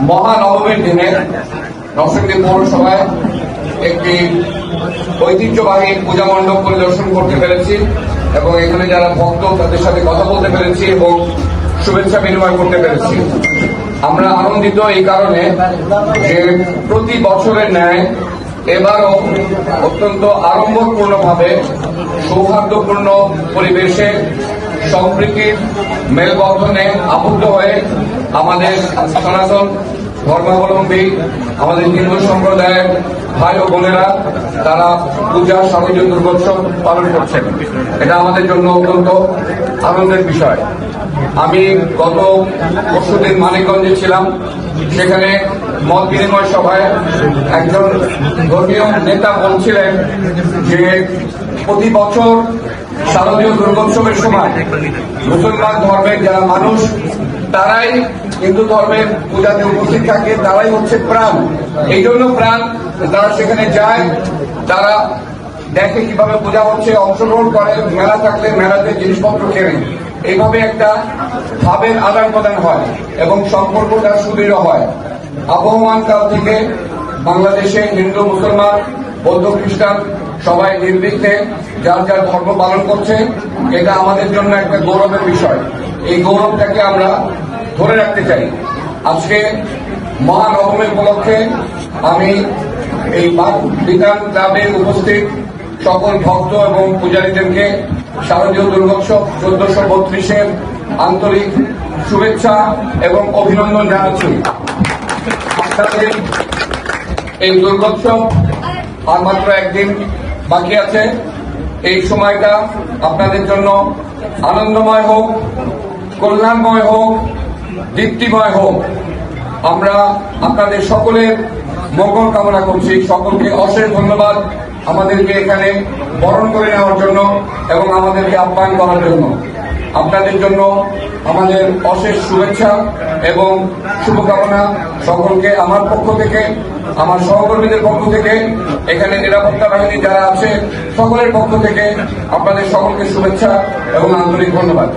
মহানবমীর দিনে নরসিংদী পৌরসভায় একটি ঐতিহ্যবাহী পূজা মণ্ডপ পরিদর্শন করতে পেরেছি এবং এখানে যারা ভক্ত, তাদের সাথে কথা বলতে পেরেছি এবং শুভেচ্ছা বিনিময় করতে পেরেছি। আমরা আনন্দিত এই কারণে যে প্রতি বছরের ন্যায় এবারও অত্যন্ত আড়ম্বরপূর্ণভাবে, সৌহার্দ্যপূর্ণ পরিবেশে সম্প্রীতির মেলবন্ধনে আবদ্ধ হয়ে আমাদের সনাতন ধর্মাবলম্বী, আমাদের হিন্দু সম্প্রদায়ের ভাই ও বোনেরা, তারা পূজা শারদীয় দুর্গোৎসব পালন করছেন। এটা আমাদের জন্য অত্যন্ত আনন্দের বিষয়। আমি গত পরশুদিন মানিকগঞ্জে ছিলাম। সেখানে মত বিনিময় সভায় একজন ধর্মীয় নেতা বলছিলেন যে প্রতি বছর শারদীয় দুর্গোৎসবের সময় মুসলমান ধর্মের যারা মানুষ, তারাই হিন্দু ধর্মের পূজাতে উপস্থিত থাকে, তারাই হচ্ছে প্রাণ। এই জন্য প্রাণ তারা সেখানে যায়, তারা দেখে কীভাবে পূজা হচ্ছে, অংশগ্রহণ করে, মেলা থাকলে মেলাতে জিনিসপত্র কেনে। এইভাবে একটা ভাবের আদান প্রদান হয় এবং সম্পর্কটা সুদৃঢ় হয়। আবহমান কাল থেকে বাংলাদেশে হিন্দু, মুসলমান, বৌদ্ধ, খ্রিস্টান সবাই নির্বিঘ্নে যার যার ধর্ম পালন করছে, এটা আমাদের জন্য একটা গৌরবের বিষয়। এই গৌরবটাকে আমরা ধরে রাখতে চাই। আজকে মহানবমীর উপলক্ষে আমি এই বিধান ক্লাবে উপস্থিত সকল ভক্ত এবং পূজারীদেরকে শারদীয় দুর্গোৎসব চোদ্দশো বত্রিশের আন্তরিক শুভেচ্ছা এবং অভিনন্দন জানাচ্ছি। এই দুর্গোৎসব আর মাত্র একদিন বাকি আছে। এই সময়টা আপনাদের জন্য আনন্দময় হোক, কল্যাণময় হোক, দীপ্তিময় হোক। আমরা আপনাদের সকলের মঙ্গল কামনা করছি। সকলকে অশেষ ধন্যবাদ আমাদেরকে এখানে বরণ করে নেওয়ার জন্য এবং আমাদেরকে আপ্যায়ন করার জন্য। আপনাদের জন্য আমাদের অশেষ শুভেচ্ছা এবং শুভকামনা সকলকে আমার পক্ষ থেকে, আমার সহকর্মীদের পক্ষ থেকে, এখানে নিরাপত্তা বাহিনী যারা আছে, সকলের পক্ষ থেকে আপনাদের সকলকে শুভেচ্ছা এবং আন্তরিক ধন্যবাদ।